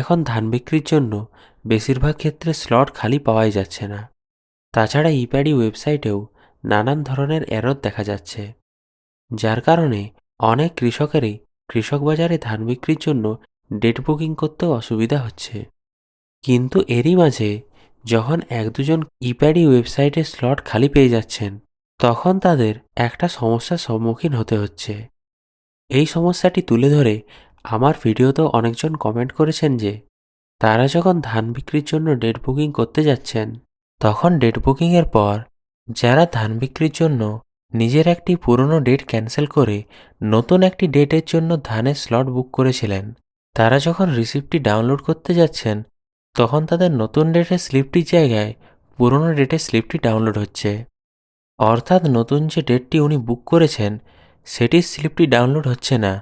এখন ধান বিক্রির জন্য বেশিরভাগ ক্ষেত্রে স্লট খালি পাওয়াই যাচ্ছে না। তাছাড়া ইপ্যাডি ওয়েবসাইটেও নানান ধরনের এরর দেখা যাচ্ছে। যার কারণে অনেক কৃষকেরই কৃষক বাজারে ধান বিক্রির জন্য ডেট বুকিং করতেও অসুবিধা হচ্ছে। কিন্তু এরই মাঝে যখন এক দুজন ইপ্যাডি ওয়েবসাইটে স্লট খালি পেয়ে যাচ্ছেন, তখন তাদের একটা সমস্যার সম্মুখীন হতে হচ্ছে। এই সমস্যাটি তুলে ধরে আমার ভিডিওতেও অনেকজন কমেন্ট করেছেন যে, তারা যখন ধান বিক্রির জন্য ডেট বুকিং করতে যাচ্ছেন, তখন ডেট বুকিংয়ের পর যারা ধান বিক্রির জন্য নিজের একটি পুরনো ডেট ক্যান্সেল করে নতুন একটি ডেটের জন্য ধানের স্লট বুক করেছিলেন, তারা যখন রিসিপ্টটি ডাউনলোড করতে যাচ্ছেন, তখন তাদের নতুন ডেটের স্লিপটির জায়গায় পুরনো ডেটের স্লিপটি ডাউনলোড হচ্ছে। অর্থাৎ নতুন যে ডেটটি উনি বুক করেছেন, সেটির স্লিপটি ডাউনলোড হচ্ছে না।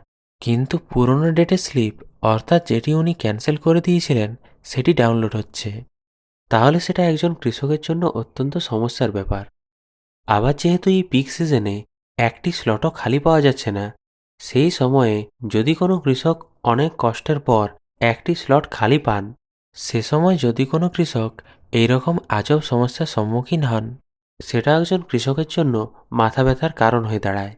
কিন্তু পুরনো ডেটের স্লিপ অর্থাৎ যেটি উনি ক্যান্সেল করে দিয়েছিলেন, সেটি ডাউনলোড হচ্ছে। তাহলে সেটা একজন কৃষকের জন্য অত্যন্ত সমস্যার ব্যাপার। আবার যেহেতু এই পিক সিজনে একটি স্লটও খালি পাওয়া যাচ্ছে না, সেই সময়ে যদি কোনো কৃষক অনেক কষ্টের পর একটি স্লট খালি পান, সে সময় যদি কোনো কৃষক এইরকম আজব সমস্যার সম্মুখীন হন, সেটা একজন কৃষকের জন্য মাথা ব্যথার কারণ হয়ে দাঁড়ায়।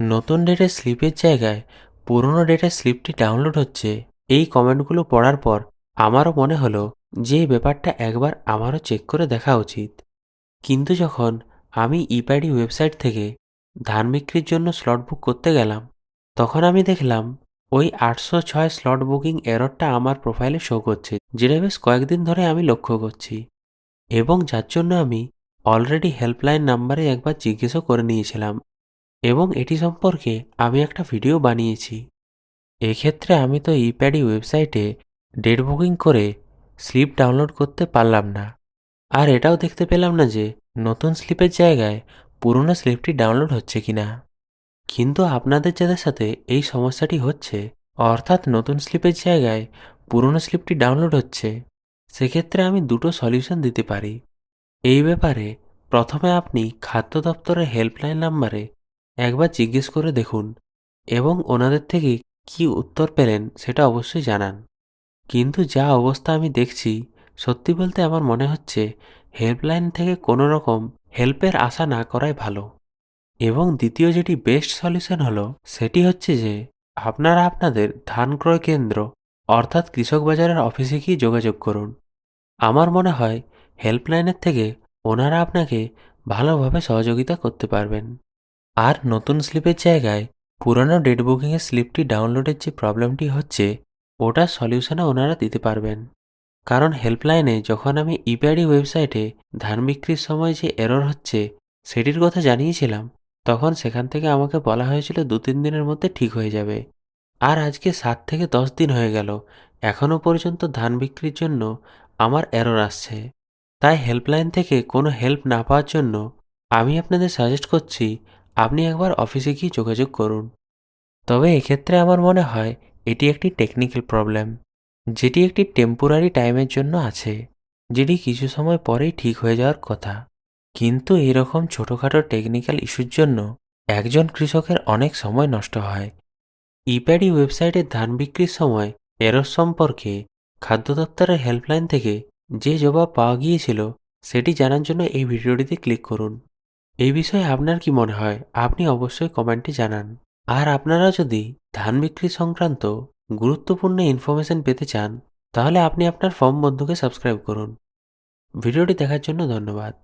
নতুন ডেটের স্লিপের জায়গায় পুরনো ডেটের স্লিপটি ডাউনলোড হচ্ছে, এই কমেন্টগুলো পড়ার পর আমারও মনে হলো যে ব্যাপারটা একবার আমারও চেক করে দেখা উচিত। কিন্তু যখন আমি ইপ্যাডি ওয়েবসাইট থেকে ধান বিক্রির জন্য স্লট বুক করতে গেলাম, তখন আমি দেখলাম ওই আটশো ছয় স্লট বুকিং এররটা আমার প্রোফাইলে শো করছে, যেটা বেশ কয়েকদিন ধরে আমি লক্ষ্য করছি। এবং যার জন্য আমি অলরেডি হেল্পলাইন নাম্বারে একবার জিজ্ঞেসও করে নিয়েছিলাম এবং এটি সম্পর্কে আমি একটা ভিডিও বানিয়েছি। এক্ষেত্রে আমি তো ইপ্যাডি ওয়েবসাইটে ডেট বুকিং করে স্লিপ ডাউনলোড করতে পারলাম না। আর এটাও দেখতে পেলাম না যে নতুন স্লিপের জায়গায় পুরনো স্লিপটি ডাউনলোড হচ্ছে কি না। কিন্তু আপনাদের যাদের সাথে এই সমস্যাটি হচ্ছে, অর্থাৎ নতুন স্লিপের জায়গায় পুরনো স্লিপটি ডাউনলোড হচ্ছে, সেক্ষেত্রে আমি দুটো সলিউশন দিতে পারি। এই ব্যাপারে প্রথমে আপনি খাদ্য দপ্তরের হেল্পলাইন নাম্বারে একবার জিজ্ঞেস করে দেখুন এবং ওনাদের থেকে কি উত্তর পেলেন সেটা অবশ্যই জানান। কিন্তু যা অবস্থা আমি দেখছি, সত্যি বলতে আমার মনে হচ্ছে হেল্পলাইন থেকে কোনো রকম হেল্পের আশা না করাই ভালো। এবং দ্বিতীয় যেটি বেস্ট সলিউশন হলো, সেটি হচ্ছে যে আপনারা আপনাদের ধান ক্রয় কেন্দ্র অর্থাৎ কৃষক বাজারের অফিসে গিয়ে যোগাযোগ করুন। আমার মনে হয় হেল্পলাইনের থেকে ওনারা আপনাকে ভালোভাবে সহযোগিতা করতে পারবেন। আর নতুন স্লিপের জায়গায় পুরনো ডেট বুকিংয়ের স্লিপটি ডাউনলোডের যে প্রবলেমটি হচ্ছে ওটার সলিউশনে ওনারা দিতে পারবেন। কারণ হেল্পলাইনে যখন আমি ইপ্যাডি ওয়েবসাইটে ধান বিক্রির সময় যে এরর হচ্ছে, সেটির কথা জানিয়েছিলাম, তখন সেখান থেকে আমাকে বলা হয়েছিল দু তিন দিনের মধ্যে ঠিক হয়ে যাবে। আর আজকে সাত থেকে দশ দিন হয়ে গেল, এখনও পর্যন্ত ধান বিক্রির জন্য আমার এরর আসছে। তাই হেল্পলাইন থেকে কোনো হেল্প না পাওয়ার জন্য আমি আপনাদের সাজেস্ট করছি আপনি একবার অফিসে গিয়ে যোগাযোগ করুন। তবে এক্ষেত্রে আমার মনে হয়, এটি একটি টেকনিক্যাল প্রবলেম যেটি একটি টেম্পোরারি টাইমের জন্য আছে, যেটি কিছু সময় পরেই ঠিক হয়ে যাওয়ার কথা। কিন্তু এরকম ছোটোখাটো টেকনিক্যাল ইস্যুর জন্য একজন কৃষকের অনেক সময় নষ্ট হয়। ইপ্যাডি ওয়েবসাইটে ধান বিক্রির সময় এরর সম্পর্কে খাদ্য দপ্তরের হেল্পলাইন থেকে যে জবাব পাওয়া গিয়েছিল, সেটি জানার জন্য এই ভিডিওটিতে ক্লিক করুন। এই বিষয়ে আপনার কি মনে হয়? আপনি অবশ্যই কমেন্টে জানান। আর আপনারা যদি ধান বিক্রি সংক্রান্ত গুরুত্বপূর্ণ ইনফরমেশন পেতে চান, তাহলে আপনি আপনার ফর্ম বন্ধুকে সাবস্ক্রাইব করুন। ভিডিওটি দেখার জন্য ধন্যবাদ।